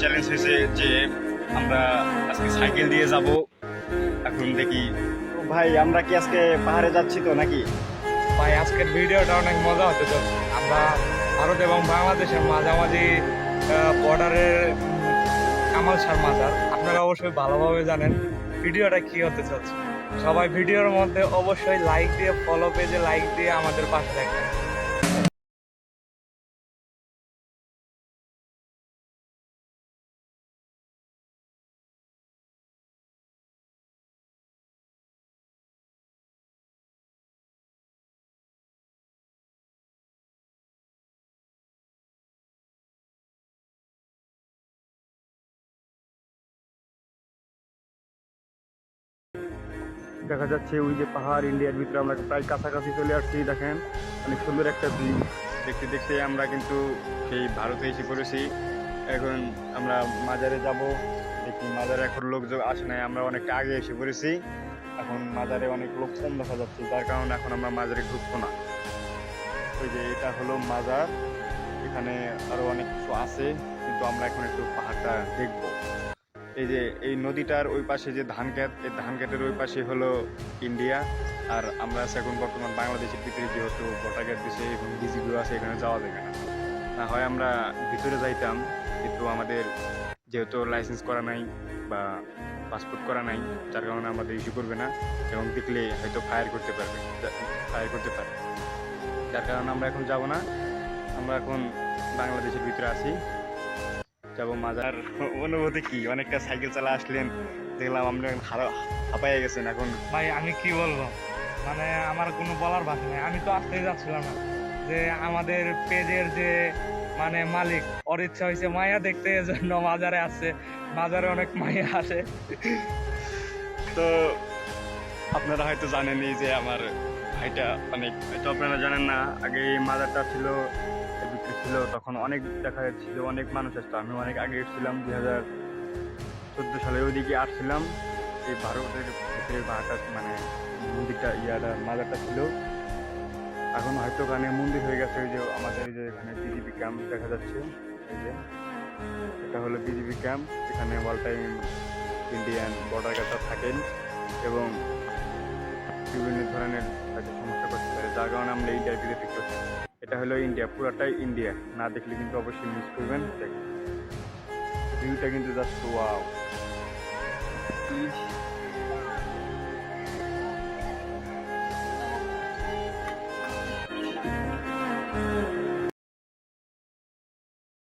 Challenge হয়েছে যে আমরা আজকে সাইকেল দিয়ে যাব। এখন দেখি। ভাই, আমরা কি আজকে পাহাড়ে যাচ্ছি তো নাকি? ভাই, আজকের ভিডিওটা অনেক মজা হতে চলছে। আমরা ভারত এবং বাংলাদেশের মাঝামাঝি বর্ডারের কামাল সার মাজার। আপনারা অবশ্যই ভালোভাবে জানেন ভিডিওটা কি হতে চলছে। সবাই ভিডিওর মধ্যে অবশ্যই লাইক দিয়ে ফলো পেজে লাইক দিয়ে আমাদের পাশে থাকবেন। দেখা যাচ্ছে ওই যে পাহাড়, ইন্ডিয়ার ভিতরে আমরা প্রায় কাছাকাছি চলে আসছি, দেখেন। অনেক সুন্দর একটা ভিউ দেখতে দেখতে আমরা কিন্তু সেই ভারতে এসে পড়েছি। এখন আমরা মাজারে যাব। দেখি মাজারে এখন লোকজন আসে নাই, আমরা অনেকটা আগে এসে পড়েছি। এখন মাজারে অনেক লোক কম দেখা যাচ্ছে, যার কারণে এখন আমরা মাজারে ঢুকবো না। ওই যে এটা হলো মাজার। এখানে আরও অনেক কিছু আছে, কিন্তু আমরা এখন একটু পাহাড়টা দেখব। এই যে, এই নদীটার ওই পাশে যে ধান এই ধান ওই পাশে হলো ইন্ডিয়া। আর আমরা এখন বর্তমান বাংলাদেশের ভিতরে, যেহেতু কার্ড দিছে এবং ডিজিপিও আছে, এখানে যাওয়া যাবে না। না হয় আমরা ভিতরে যাইতাম, কিন্তু আমাদের যেহেতু লাইসেন্স করা নাই বা পাসপোর্ট করা নাই, যার কারণে আমাদের ইস্যু করবে না এবং দেখলে হয়তো ফায়ার করতে পারবে ফায়ার করতে পারে যার কারণে আমরা এখন যাব না। আমরা এখন বাংলাদেশের ভিতরে আছি। যাব মাজার। অনুভূতি কি? অনেকটা সাইকেল চালা আসলেন দেখলাম আপনি হাঁপাইয়া গেছেন এখন। ভাই আমি কি বলব? মানে আমার কোনো বলার ভাষা নেই। আমি তো আসতেই যাচ্ছিলাম না। যে আমাদের পেজের যে মানে মালিক ওর ইচ্ছা হয়েছে মায়া দেখতে জন্য মাজারে আসছে। মাজারে অনেক মায়া আসে। তো আপনারা হয়তো জানেনই যে আমার ভাইটা অনেক হয়তো আপনারা জানেন না আগে এই মাজারটা ছিল ছিল, তখন অনেক দেখা যাচ্ছিল অনেক মানুষ আসতো। আমি অনেক আগে এসেছিলাম, দুই হাজার চোদ্দ সালে ওইদিকে আসছিলাম। এই ভারতের ভিতরে পাহাড়টা মানে মন্দিরটা, ইয়াটা, মাজারটা ছিল। এখন হয়তো ওখানে মন্দির হয়ে গেছে ওই যে আমাদের এই যে এখানে বিজেপি ক্যাম্প দেখা যাচ্ছে। এই যে, এটা হলো বিজেপি ক্যাম্প, এখানে অল টাইম ইন্ডিয়ান বর্ডার গার্ডরা থাকেন এবং বিভিন্ন ধরনের সমস্যা করতে পারে, যার কারণে আমরা ইন্ডিয়ার ভিতরে দেখতে পাচ্ছি। এটা হলো ইন্ডিয়া পুরাটাই ইন্ডিয়া না দেখলে কিন্তু অবশ্যই মিস করবেন। ভিউটা কিন্তু জাস্ট ওয়াও